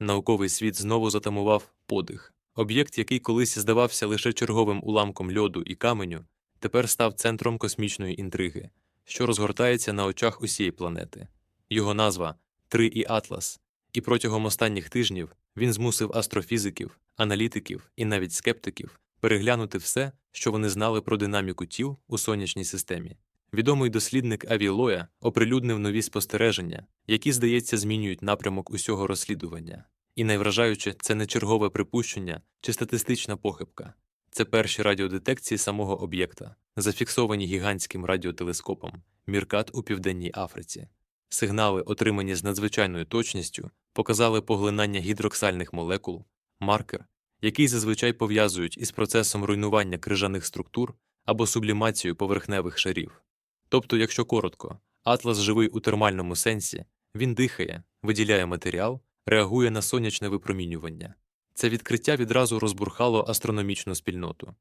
Науковий світ знову затамував подих. Об'єкт, який колись здавався лише черговим уламком льоду і каменю, тепер став центром космічної інтриги, що розгортається на очах усієї планети. Його назва Три і Атлас, і протягом останніх тижнів він змусив астрофізиків, аналітиків і навіть скептиків переглянути все, що вони знали про динаміку тіл у сонячній системі. Відомий дослідник Авілоя оприлюднив нові спостереження, які, здається, змінюють напрямок усього розслідування. І найвражаюче, це не чергове припущення чи статистична похибка. Це перші радіодетекції самого об'єкта, зафіксовані гігантським радіотелескопом Міркат у Південній Африці. Сигнали, отримані з надзвичайною точністю, показали поглинання гідроксальних молекул, маркер, який зазвичай пов'язують із процесом руйнування крижаних структур або сублімацією поверхневих шарів. Тобто, якщо коротко, атлас живий у термальному сенсі, він дихає, виділяє матеріал, реагує на сонячне випромінювання. Це відкриття відразу розбурхало астрономічну спільноту.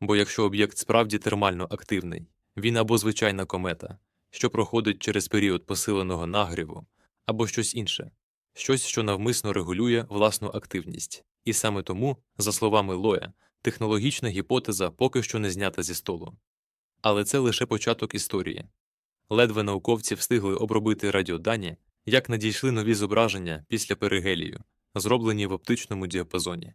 Бо якщо об'єкт справді термально активний, він або звичайна комета, що проходить через період посиленого нагріву, або щось інше, щось, що навмисно регулює власну активність. І саме тому, за словами Лоя, технологічна гіпотеза поки що не знята зі столу. Але це лише початок історії. Ледве науковці встигли обробити радіодані, як надійшли нові зображення після перигелію, зроблені в оптичному діапазоні.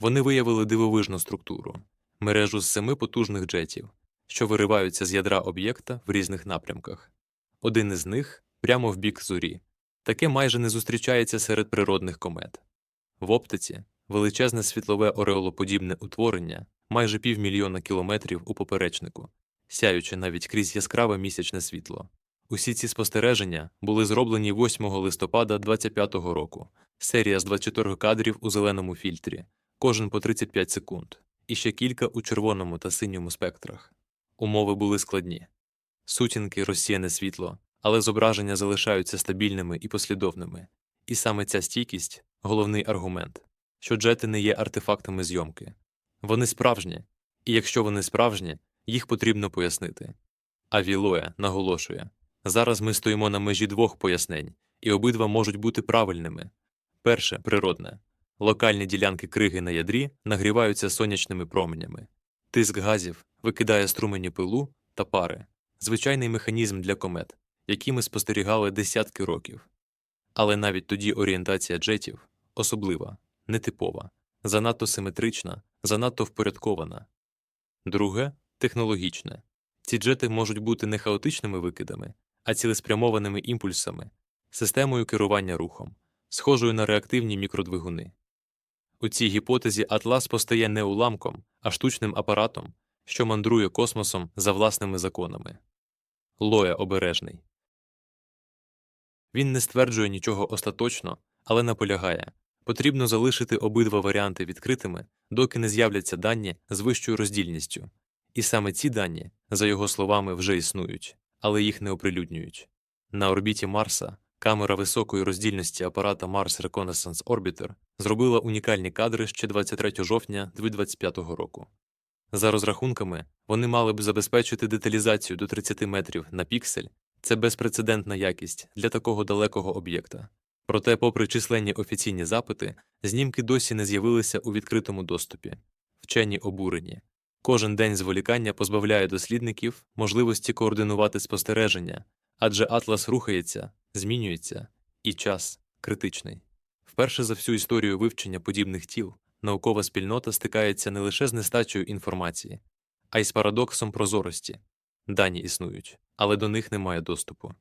Вони виявили дивовижну структуру мережу з семи потужних джетів, що вириваються з ядра об'єкта в різних напрямках. Один із них прямо в бік зорі. Таке майже не зустрічається серед природних комет. В оптиці величезне світлове ореолоподібне утворення майже півмільйона кілометрів у поперечнику, сяючи навіть крізь яскраве місячне світло. Усі ці спостереження були зроблені 8 листопада 25-го року. Серія з 24 кадрів у зеленому фільтрі, кожен по 35 секунд, і ще кілька у червоному та синьому спектрах. Умови були складні. Сутінки, розсіяне світло, але зображення залишаються стабільними і послідовними. І саме ця стійкість головний аргумент, що джети не є артефактами зйомки. Вони справжні, і якщо вони справжні, їх потрібно пояснити. А Вілоя наголошує зараз ми стоїмо на межі двох пояснень, і обидва можуть бути правильними. Перше природне. Локальні ділянки криги на ядрі нагріваються сонячними променями. Тиск газів викидає струмені пилу та пари, звичайний механізм для комет, який ми спостерігали десятки років. Але навіть тоді орієнтація джетів особлива, нетипова, занадто симетрична, занадто впорядкована. Друге технологічне. Ці джети можуть бути не хаотичними викидами, а цілеспрямованими імпульсами, системою керування рухом, схожою на реактивні мікродвигуни. У цій гіпотезі Атлас постає не уламком, а штучним апаратом, що мандрує космосом за власними законами. Лоя обережний. Він не стверджує нічого остаточно, але наполягає потрібно залишити обидва варіанти відкритими, доки не з'являться дані з вищою роздільністю. І саме ці дані, за його словами, вже існують, але їх не оприлюднюють. На орбіті Марса камера високої роздільності апарата Mars Reconnaissance Orbiter зробила унікальні кадри ще 23 жовтня 2025 року. За розрахунками, вони мали б забезпечити деталізацію до 30 метрів на піксель це безпрецедентна якість для такого далекого об'єкта. Проте, попри численні офіційні запити, знімки досі не з'явилися у відкритому доступі. Вчені обурені. Кожен день зволікання позбавляє дослідників можливості координувати спостереження, адже атлас рухається, змінюється, і час критичний. Вперше за всю історію вивчення подібних тіл наукова спільнота стикається не лише з нестачею інформації, а й з парадоксом прозорості. Дані існують, але до них немає доступу.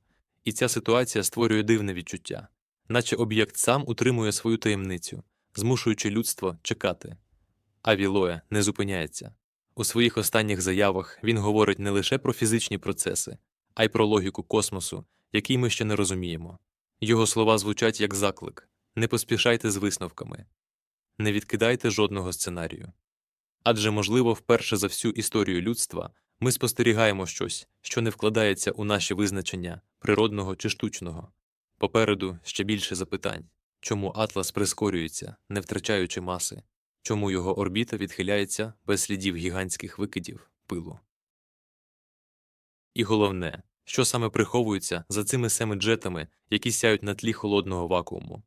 І ця ситуація створює дивне відчуття, наче об'єкт сам утримує свою таємницю, змушуючи людство чекати. А Вілоя не зупиняється. У своїх останніх заявах він говорить не лише про фізичні процеси, а й про логіку космосу, який ми ще не розуміємо. Його слова звучать як заклик не поспішайте з висновками, не відкидайте жодного сценарію. Адже, можливо, вперше за всю історію людства ми спостерігаємо щось, що не вкладається у наші визначення природного чи штучного. Попереду ще більше запитань чому Атлас прискорюється, не втрачаючи маси, чому його орбіта відхиляється без слідів гігантських викидів пилу. І головне, що саме приховується за цими семи джетами, які сяють на тлі холодного вакууму.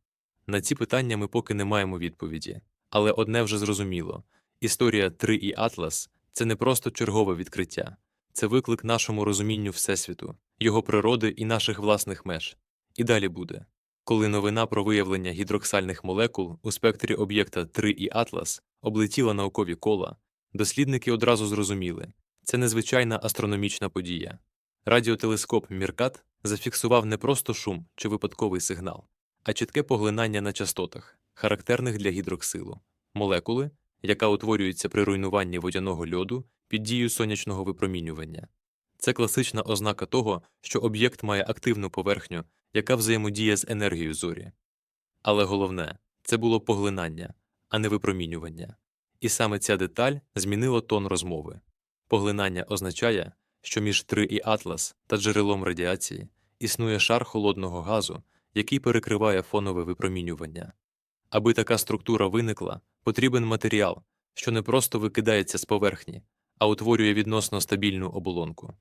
На ці питання ми поки не маємо відповіді. Але одне вже зрозуміло історія 3 і Атлас це не просто чергове відкриття, це виклик нашому розумінню Всесвіту, його природи і наших власних меж. І далі буде. Коли новина про виявлення гідроксальних молекул у спектрі об'єкта 3 і Атлас облетіла наукові кола, дослідники одразу зрозуміли це незвичайна астрономічна подія. Радіотелескоп Міркат зафіксував не просто шум чи випадковий сигнал, а чітке поглинання на частотах, характерних для гідроксилу, молекули, яка утворюється при руйнуванні водяного льоду під дією сонячного випромінювання. Це класична ознака того, що об'єкт має активну поверхню, яка взаємодіє з енергією зорі. Але головне це було поглинання, а не випромінювання. І саме ця деталь змінила тон розмови. Поглинання означає, що між 3 і Атлас та джерелом радіації існує шар холодного газу, який перекриває фонове випромінювання. Аби така структура виникла, потрібен матеріал, що не просто викидається з поверхні, а утворює відносно стабільну оболонку.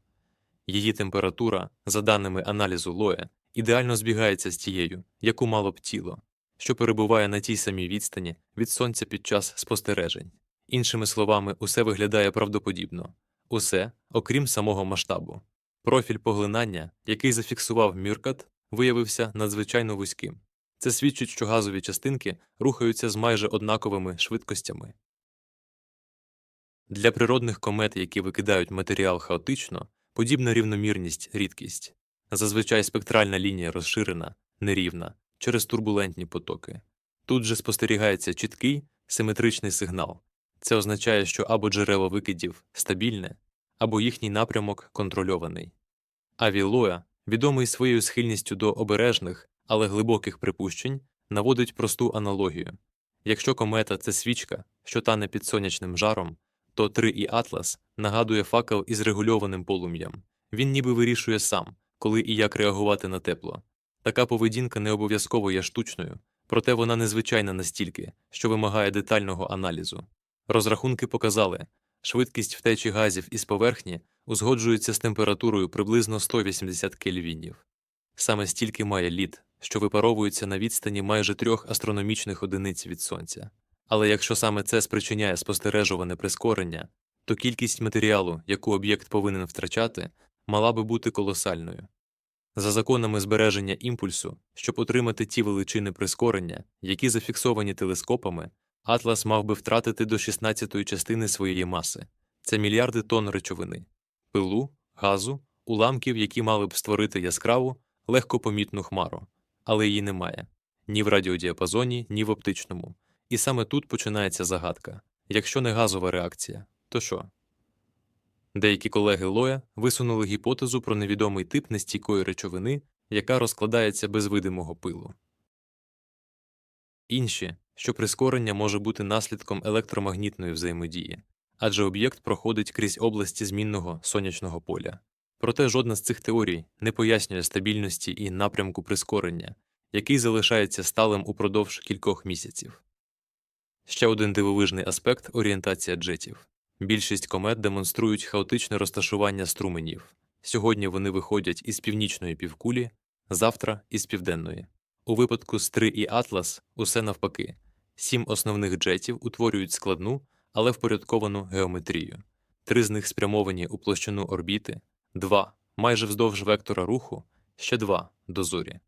Її температура, за даними аналізу Лоя, ідеально збігається з тією, яку мало б тіло, що перебуває на тій самій відстані від сонця під час спостережень. Іншими словами, усе виглядає правдоподібно, усе, окрім самого масштабу. Профіль поглинання, який зафіксував Мюркат, виявився надзвичайно вузьким. Це свідчить, що газові частинки рухаються з майже однаковими швидкостями. Для природних комет, які викидають матеріал хаотично, подібна рівномірність рідкість. Зазвичай спектральна лінія розширена, нерівна, через турбулентні потоки. Тут же спостерігається чіткий, симетричний сигнал. Це означає, що або джерело викидів стабільне, або їхній напрямок контрольований. Авілоя, відомий своєю схильністю до обережних, але глибоких припущень, наводить просту аналогію. Якщо комета це свічка, що тане під сонячним жаром, то 3 і Атлас нагадує факел із регульованим полум'ям. Він ніби вирішує сам, коли і як реагувати на тепло. Така поведінка не обов'язково є штучною, проте вона незвичайна настільки, що вимагає детального аналізу. Розрахунки показали, швидкість втечі газів із поверхні узгоджується з температурою приблизно 180 кельвінів. Саме стільки має лід, що випаровується на відстані майже трьох астрономічних одиниць від сонця. Але якщо саме це спричиняє спостережуване прискорення, то кількість матеріалу, яку об'єкт повинен втрачати, мала би бути колосальною. За законами збереження імпульсу, щоб отримати ті величини прискорення, які зафіксовані телескопами, Атлас мав би втратити до 16-ї частини своєї маси це мільярди тонн речовини, пилу, газу, уламків, які мали б створити яскраву, легкопомітну хмару, але її немає ні в радіодіапазоні, ні в оптичному. І саме тут починається загадка якщо не газова реакція, то що? Деякі колеги Лоя висунули гіпотезу про невідомий тип нестійкої речовини, яка розкладається без видимого пилу. Інші, що прискорення може бути наслідком електромагнітної взаємодії, адже об'єкт проходить крізь області змінного сонячного поля. Проте жодна з цих теорій не пояснює стабільності і напрямку прискорення, який залишається сталим упродовж кількох місяців. Ще один дивовижний аспект орієнтація джетів. Більшість комет демонструють хаотичне розташування струменів. Сьогодні вони виходять із північної півкулі, завтра із південної. У випадку з 3 і Атлас усе навпаки. Сім основних джетів утворюють складну, але впорядковану геометрію. Три з них спрямовані у площину орбіти, два майже вздовж вектора руху, ще два до зорі.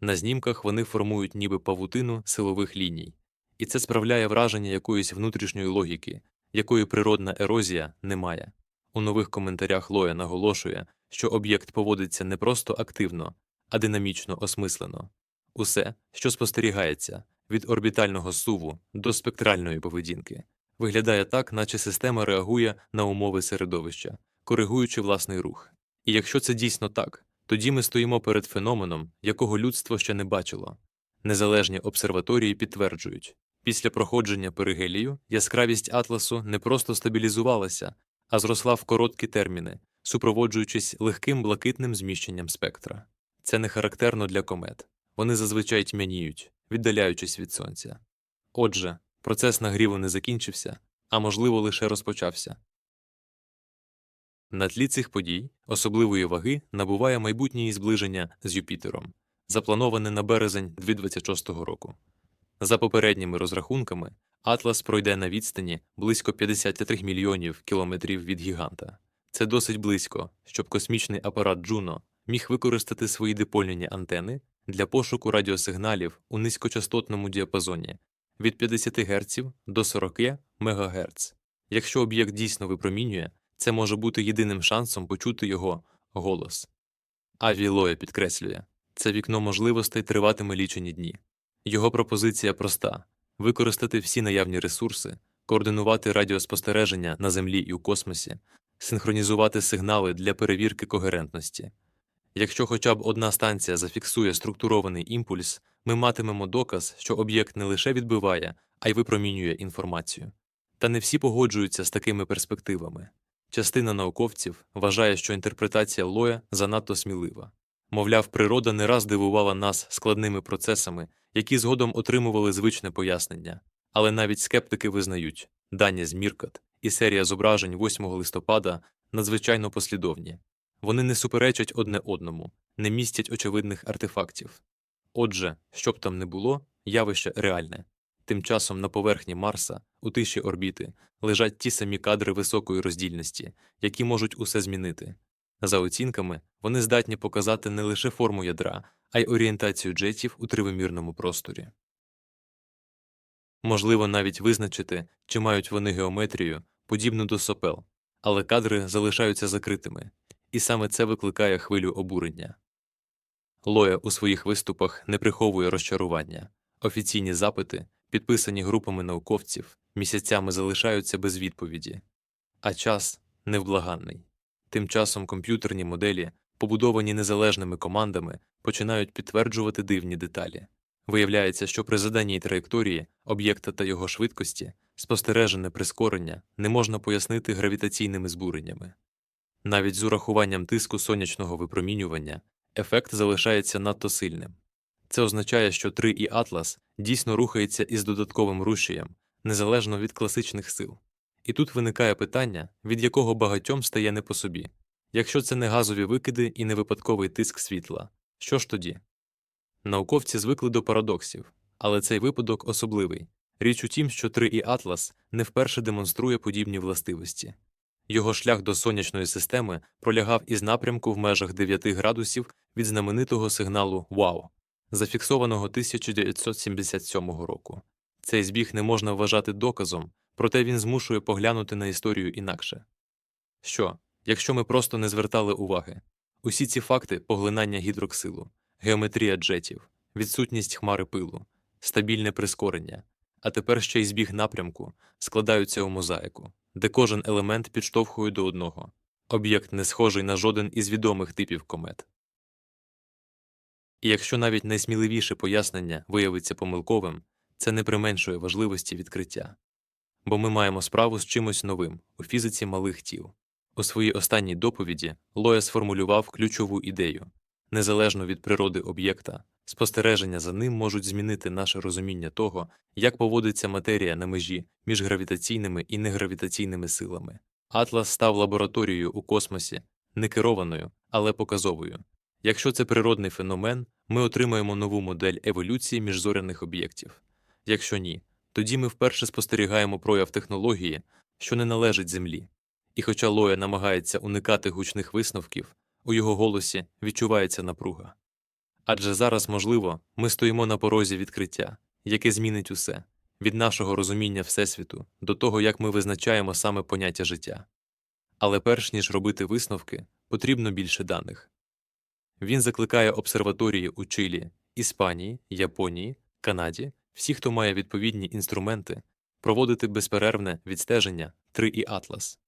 На знімках вони формують ніби павутину силових ліній, і це справляє враження якоїсь внутрішньої логіки, якої природна ерозія не має. У нових коментарях Лоя наголошує, що об'єкт поводиться не просто активно, а динамічно осмислено. Усе, що спостерігається від орбітального суву до спектральної поведінки, виглядає так, наче система реагує на умови середовища, коригуючи власний рух. І якщо це дійсно так, тоді ми стоїмо перед феноменом, якого людство ще не бачило. Незалежні обсерваторії підтверджують, після проходження перигелію яскравість атласу не просто стабілізувалася, а зросла в короткі терміни, супроводжуючись легким блакитним зміщенням спектра. Це не характерно для комет. Вони зазвичай тьмяніють, віддаляючись від сонця. Отже, процес нагріву не закінчився, а можливо лише розпочався. На тлі цих подій особливої ваги набуває майбутнє зближення з Юпітером. заплановане на березень 2026 року. За попередніми розрахунками, Атлас пройде на відстані близько 53 мільйонів кілометрів від гіганта. Це досить близько, щоб космічний апарат Джуно міг використати свої дипольні антени для пошуку радіосигналів у низькочастотному діапазоні від 50 Гц до 40 МГц. Якщо об'єкт дійсно випромінює, це може бути єдиним шансом почути його голос. Аві Лоя підкреслює, це вікно можливостей триватиме лічені дні. Його пропозиція проста використати всі наявні ресурси, координувати радіоспостереження на Землі і у космосі, синхронізувати сигнали для перевірки когерентності. Якщо хоча б одна станція зафіксує структурований імпульс, ми матимемо доказ, що об'єкт не лише відбиває, а й випромінює інформацію. Та не всі погоджуються з такими перспективами. Частина науковців вважає, що інтерпретація Лоя занадто смілива. Мовляв, природа не раз дивувала нас складними процесами, які згодом отримували звичне пояснення. Але навіть скептики визнають, дані з Міркат і серія зображень 8 листопада надзвичайно послідовні. Вони не суперечать одне одному, не містять очевидних артефактів. Отже, що б там не було, явище реальне. Тим часом на поверхні Марса, у тиші орбіти, лежать ті самі кадри високої роздільності, які можуть усе змінити. За оцінками, вони здатні показати не лише форму ядра, а й орієнтацію джетів у тривимірному просторі. Можливо навіть визначити, чи мають вони геометрію, подібну до сопел, але кадри залишаються закритими, і саме це викликає хвилю обурення. Лоя у своїх виступах не приховує розчарування. Офіційні запити, підписані групами науковців, місяцями залишаються без відповіді, а час невблаганний. Тим часом комп'ютерні моделі, побудовані незалежними командами, починають підтверджувати дивні деталі. Виявляється, що при заданій траєкторії об'єкта та його швидкості спостережене прискорення не можна пояснити гравітаційними збуреннями. Навіть з урахуванням тиску сонячного випромінювання ефект залишається надто сильним. Це означає, що 3 і Атлас дійсно рухається із додатковим рушієм, незалежно від класичних сил. І тут виникає питання, від якого багатьом стає не по собі. Якщо це не газові викиди і не випадковий тиск світла, що ж тоді? Науковці звикли до парадоксів, але цей випадок особливий. Річ у тім, що 3 і Атлас не вперше демонструє подібні властивості. Його шлях до сонячної системи пролягав із напрямку в межах 9 градусів від знаменитого сигналу ВАУ, зафіксованого 1977 року. Цей збіг не можна вважати доказом, проте він змушує поглянути на історію інакше. Що, якщо ми просто не звертали уваги? Усі ці факти поглинання гідроксилу, геометрія джетів, відсутність хмари пилу, стабільне прискорення, а тепер ще й збіг напрямку складаються у мозаїку, де кожен елемент підштовхує до одного. Об'єкт не схожий на жоден із відомих типів комет. І якщо навіть найсміливіше пояснення виявиться помилковим, це не применшує важливості відкриття. Бо ми маємо справу з чимось новим у фізиці малих тіл. У своїй останній доповіді Лоя сформулював ключову ідею незалежно від природи об'єкта, спостереження за ним можуть змінити наше розуміння того, як поводиться матерія на межі між гравітаційними і негравітаційними силами. Атлас став лабораторією у космосі, не керованою, але показовою. Якщо це природний феномен, ми отримаємо нову модель еволюції міжзоряних об'єктів. Якщо ні, тоді ми вперше спостерігаємо прояв технології, що не належить Землі. І хоча Лоя намагається уникати гучних висновків, у його голосі відчувається напруга. Адже зараз, можливо, ми стоїмо на порозі відкриття, яке змінить усе від нашого розуміння Всесвіту до того, як ми визначаємо саме поняття життя. Але перш ніж робити висновки, потрібно більше даних. Він закликає обсерваторії у Чилі, Іспанії, Японії, Канаді, всі, хто має відповідні інструменти, проводити безперервне відстеження 3 і Атлас.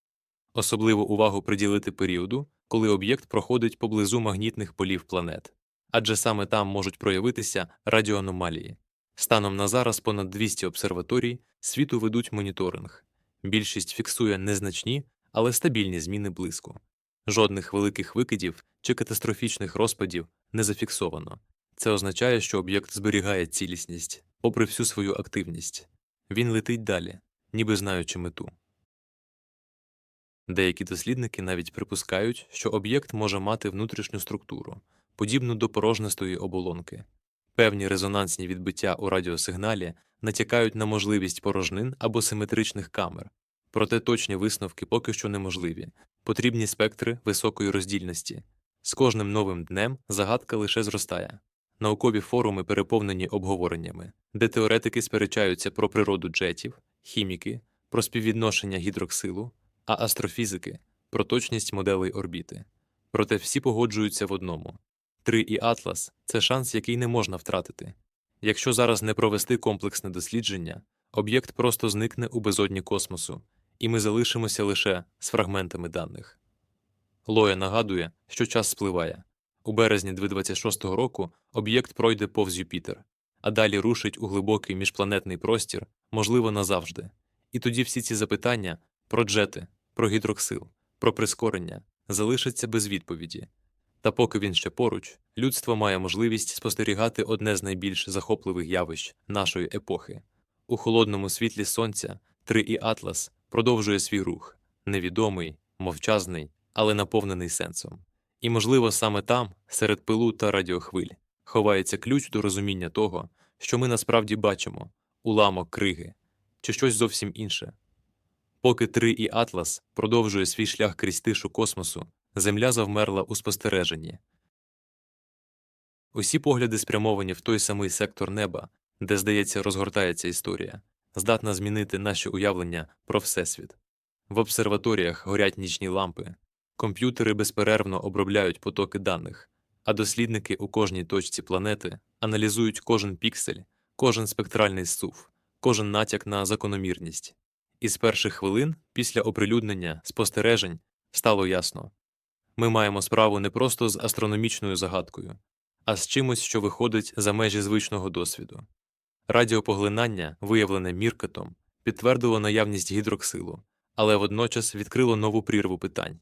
Особливу увагу приділити періоду, коли об'єкт проходить поблизу магнітних полів планет, адже саме там можуть проявитися радіоаномалії. Станом на зараз понад 200 обсерваторій світу ведуть моніторинг. Більшість фіксує незначні, але стабільні зміни блиску. Жодних великих викидів чи катастрофічних розпадів не зафіксовано. Це означає, що об'єкт зберігає цілісність, попри всю свою активність. Він летить далі, ніби знаючи мету. Деякі дослідники навіть припускають, що об'єкт може мати внутрішню структуру, подібну до порожнистої оболонки. Певні резонансні відбиття у радіосигналі натякають на можливість порожнин або симетричних камер, проте точні висновки поки що неможливі, потрібні спектри високої роздільності. З кожним новим днем загадка лише зростає. Наукові форуми переповнені обговореннями, де теоретики сперечаються про природу джетів, хіміки, про співвідношення гідроксилу, а астрофізики про точність моделей орбіти. Проте всі погоджуються в одному: 3 і Атлас це шанс, який не можна втратити. Якщо зараз не провести комплексне дослідження, об'єкт просто зникне у безодні космосу, і ми залишимося лише з фрагментами даних. Лоя нагадує, що час спливає. У березні 2026 року об'єкт пройде повз Юпітер, а далі рушить у глибокий міжпланетний простір, можливо, назавжди. І тоді всі ці запитання про джети, про гідроксил, про прискорення залишаться без відповіді. Та поки він ще поруч, людство має можливість спостерігати одне з найбільш захопливих явищ нашої епохи. У холодному світлі сонця 3 і Атлас продовжує свій рух, невідомий, мовчазний, але наповнений сенсом. І, можливо, саме там, серед пилу та радіохвиль, ховається ключ до розуміння того, що ми насправді бачимо уламок криги чи щось зовсім інше. Поки 3 і Атлас продовжує свій шлях крізь тишу космосу, Земля завмерла у спостереженні. Усі погляди спрямовані в той самий сектор неба, де, здається, розгортається історія, здатна змінити наші уявлення про Всесвіт. В обсерваторіях горять нічні лампи, комп'ютери безперервно обробляють потоки даних, а дослідники у кожній точці планети аналізують кожен піксель, кожен спектральний сув, кожен натяк на закономірність. І з перших хвилин після оприлюднення спостережень стало ясно ми маємо справу не просто з астрономічною загадкою, а з чимось, що виходить за межі звичного досвіду. Радіопоглинання, виявлене міркатом, підтвердило наявність гідроксилу, але водночас відкрило нову прірву питань.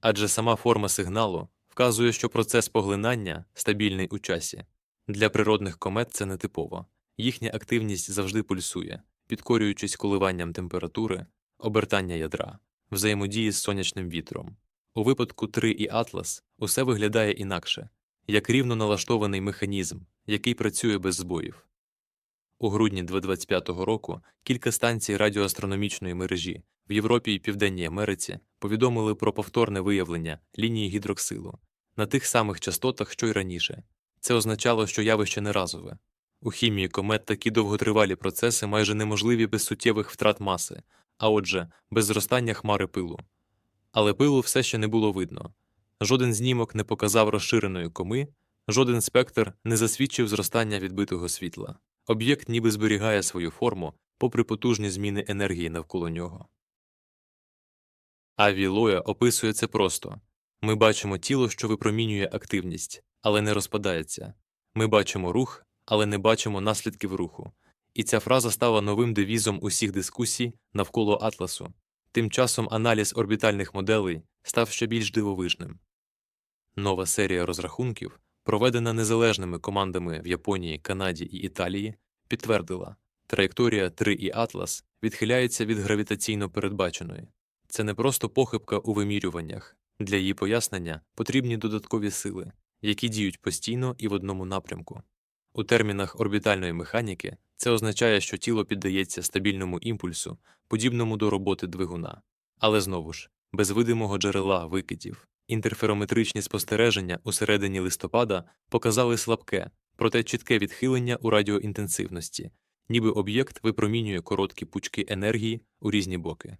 Адже сама форма сигналу вказує, що процес поглинання стабільний у часі. Для природних комет це нетипово, їхня активність завжди пульсує, підкорюючись коливанням температури, обертання ядра, взаємодії з сонячним вітром. У випадку 3 і Атлас усе виглядає інакше, як рівно налаштований механізм, який працює без збоїв. У грудні 2025 року кілька станцій радіоастрономічної мережі в Європі і Південній Америці повідомили про повторне виявлення лінії гідроксилу на тих самих частотах, що й раніше. Це означало, що явище не разове. У хімії комет такі довготривалі процеси майже неможливі без суттєвих втрат маси, а отже, без зростання хмари пилу але пилу все ще не було видно. Жоден знімок не показав розширеної коми, жоден спектр не засвідчив зростання відбитого світла. Об'єкт ніби зберігає свою форму, попри потужні зміни енергії навколо нього. Аві Лоя описує це просто ми бачимо тіло, що випромінює активність, але не розпадається. Ми бачимо рух, але не бачимо наслідків руху. І ця фраза стала новим девізом усіх дискусій навколо Атласу, Тим часом аналіз орбітальних моделей став ще більш дивовижним. Нова серія розрахунків, проведена незалежними командами в Японії, Канаді і Італії, підтвердила, траєкторія 3 і Атлас відхиляється від гравітаційно передбаченої. Це не просто похибка у вимірюваннях, для її пояснення потрібні додаткові сили, які діють постійно і в одному напрямку. У термінах орбітальної механіки це означає, що тіло піддається стабільному імпульсу, подібному до роботи двигуна, але знову ж без видимого джерела викидів. Інтерферометричні спостереження у середині листопада показали слабке, проте чітке відхилення у радіоінтенсивності, ніби об'єкт випромінює короткі пучки енергії у різні боки.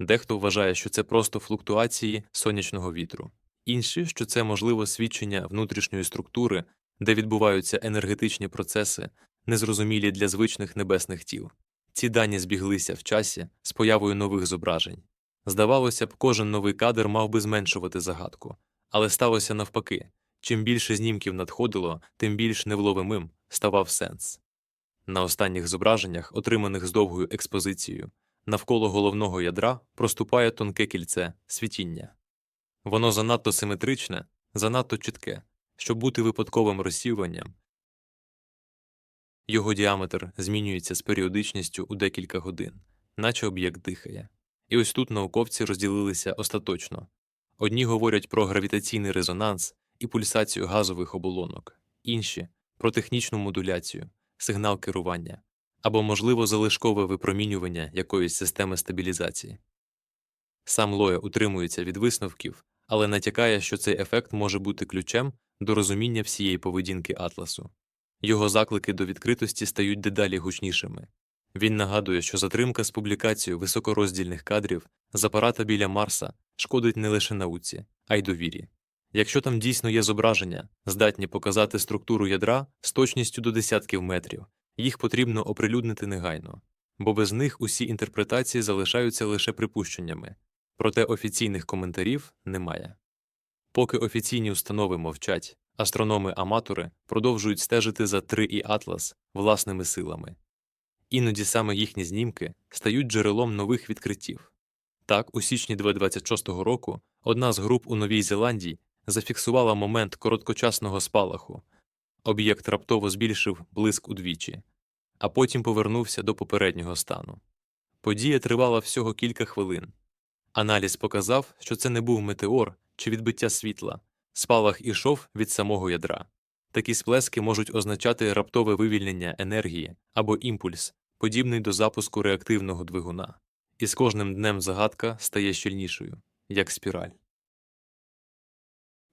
Дехто вважає, що це просто флуктуації сонячного вітру, інші, що це можливо свідчення внутрішньої структури, де відбуваються енергетичні процеси, незрозумілі для звичних небесних тіл. Ці дані збіглися в часі з появою нових зображень. Здавалося б, кожен новий кадр мав би зменшувати загадку, але сталося навпаки чим більше знімків надходило, тим більш невловимим ставав сенс. На останніх зображеннях, отриманих з довгою експозицією, навколо головного ядра проступає тонке кільце світіння. Воно занадто симетричне, занадто чітке, щоб бути випадковим розсіюванням, його діаметр змінюється з періодичністю у декілька годин, наче об'єкт дихає. І ось тут науковці розділилися остаточно одні говорять про гравітаційний резонанс, і пульсацію газових оболонок, інші про технічну модуляцію, сигнал керування або, можливо, залишкове випромінювання якоїсь системи стабілізації. Сам Лоя утримується від висновків, але натякає, що цей ефект може бути ключем до розуміння всієї поведінки Атласу. Його заклики до відкритості стають дедалі гучнішими. Він нагадує, що затримка з публікацією високороздільних кадрів з апарата біля Марса шкодить не лише науці, а й довірі. Якщо там дійсно є зображення, здатні показати структуру ядра з точністю до десятків метрів, їх потрібно оприлюднити негайно, бо без них усі інтерпретації залишаються лише припущеннями, проте офіційних коментарів немає. Поки офіційні установи мовчать, астрономи-аматори продовжують стежити за 3 і Атлас власними силами. Іноді саме їхні знімки стають джерелом нових відкриттів. Так, у січні 2026 року одна з груп у Новій Зеландії зафіксувала момент короткочасного спалаху. Об'єкт раптово збільшив блиск удвічі, а потім повернувся до попереднього стану. Подія тривала всього кілька хвилин. Аналіз показав, що це не був метеор чи відбиття світла, спалах ішов від самого ядра. Такі сплески можуть означати раптове вивільнення енергії або імпульс, подібний до запуску реактивного двигуна. І з кожним днем загадка стає щільнішою, як спіраль.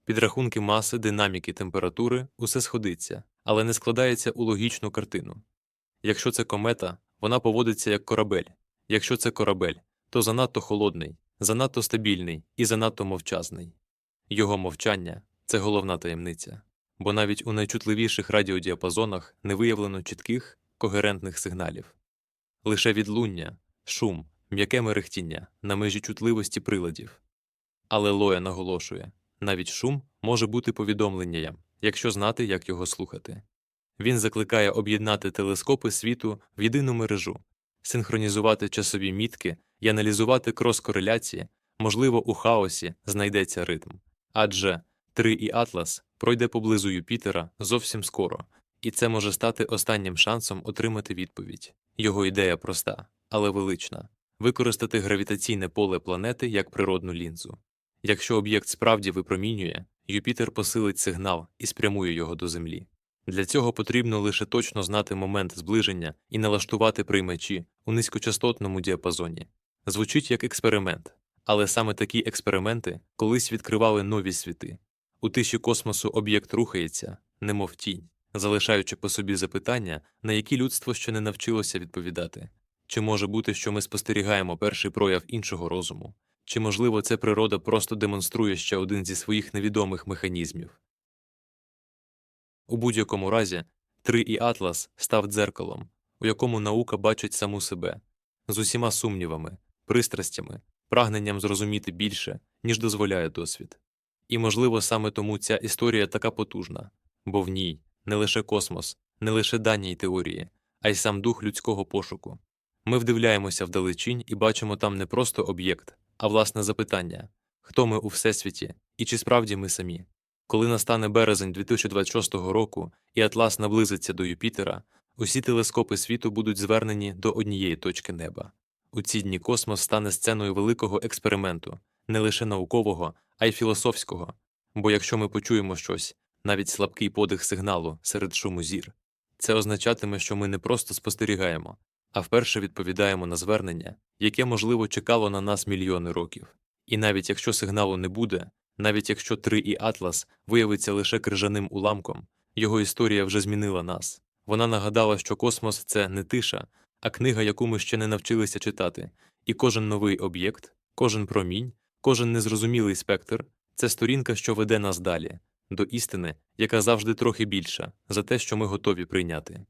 Підрахунки маси, динаміки, температури усе сходиться, але не складається у логічну картину. Якщо це комета, вона поводиться як корабель. Якщо це корабель, то занадто холодний, занадто стабільний і занадто мовчазний. Його мовчання це головна таємниця, бо навіть у найчутливіших радіодіапазонах не виявлено чітких, когерентних сигналів. Лише відлуння, шум, м'яке мерехтіння на межі чутливості приладів. Але Лоя наголошує навіть шум може бути повідомленням, якщо знати, як його слухати. Він закликає об'єднати телескопи світу в єдину мережу, синхронізувати часові мітки і аналізувати крос-кореляції, можливо, у хаосі знайдеться ритм. Адже 3 і Атлас пройде поблизу Юпітера зовсім скоро, і це може стати останнім шансом отримати відповідь. Його ідея проста, але велична використати гравітаційне поле планети як природну лінзу. Якщо об'єкт справді випромінює, Юпітер посилить сигнал і спрямує його до Землі. Для цього потрібно лише точно знати момент зближення і налаштувати приймачі у низькочастотному діапазоні. Звучить як експеримент, але саме такі експерименти колись відкривали нові світи. У тиші космосу об'єкт рухається, немов тінь, залишаючи по собі запитання, на які людство ще не навчилося відповідати. Чи може бути, що ми спостерігаємо перший прояв іншого розуму? Чи, можливо, це природа просто демонструє ще один зі своїх невідомих механізмів? У будь-якому разі, 3 і Атлас став дзеркалом, у якому наука бачить саму себе, з усіма сумнівами, пристрастями, прагненням зрозуміти більше, ніж дозволяє досвід. І, можливо, саме тому ця історія така потужна, бо в ній не лише космос, не лише дані й теорії, а й сам дух людського пошуку. Ми вдивляємося вдалечінь і бачимо там не просто об'єкт, а власне запитання хто ми у всесвіті і чи справді ми самі. Коли настане березень 2026 року і Атлас наблизиться до Юпітера, усі телескопи світу будуть звернені до однієї точки неба. У ці дні космос стане сценою великого експерименту, не лише наукового, а й філософського. Бо якщо ми почуємо щось, навіть слабкий подих сигналу серед шуму зір, це означатиме, що ми не просто спостерігаємо, а вперше відповідаємо на звернення, яке, можливо, чекало на нас мільйони років. І навіть якщо сигналу не буде, навіть якщо 3 і Атлас виявиться лише крижаним уламком, його історія вже змінила нас. Вона нагадала, що космос це не тиша, а книга, яку ми ще не навчилися читати, і кожен новий об'єкт, кожен промінь, кожен незрозумілий спектр це сторінка, що веде нас далі, до істини, яка завжди трохи більша за те, що ми готові прийняти.